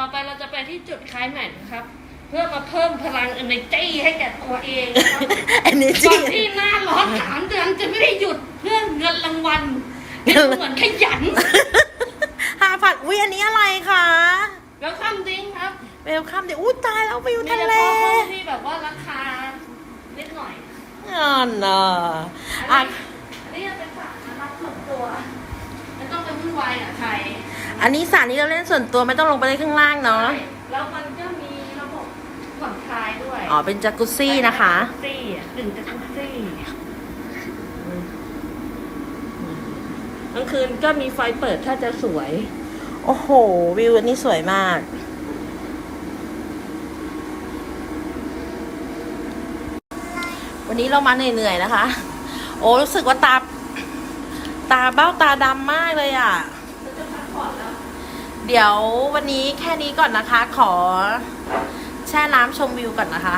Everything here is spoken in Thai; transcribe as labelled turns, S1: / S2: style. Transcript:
S1: ต่อไปเราจะไปที่จุดคลายแม็กซ์ครับ เพื่อมาเพิ่มพลัง energy ให้แก่ตัวเองนะครับ
S2: อันนี้จ
S1: ก่
S2: ริ
S1: องนที่หน้าร้อนสามเดือนจะไม่ได้หยุดเพื่อเงินรางวัลเป็นเหมือนขยัน
S2: หาผัดวิอันนี้อะไรคะ
S1: แล้วข้ามดิ้งครับ
S2: เวลคัมเดี๋ยวอู้ตายแล้ววิว
S1: มี
S2: ทะ
S1: เฉ
S2: เล
S1: พาะห้องที่แบบว่าราคานิดหน่อย
S2: อ๋อเนอะ
S1: อั
S2: อะ
S1: นนี้อันนี้จะเป็นสระน้ำส่วนตัวไม่ต้องไปวุ่นวายกับใคร
S2: อันนี้สระนี้เราเล่นส่วนตัวไม่ต้องลงไปเล่นข้างล่างเนาะ
S1: ใช่แล้วมันก็มีระบบผ่อนคลายด้วย
S2: อ๋อ เป็นจากุซซี่นะคะ
S1: จักรุซี่อะกึ่งจักรุซี่กลางคืนก็มีไฟเปิดถ้าจะสวย
S2: โอ้โห วิวอันนี้สวยมาก วันนี้เรามาเหนื่อยๆนะคะ โอ้รู้สึกว่าตา ตาเบ้าตาดำมากเลยอะ เดี๋ยววันนี้แค่นี้ก่อนนะคะ ขอแช่น้ำชมวิวก่อนนะคะ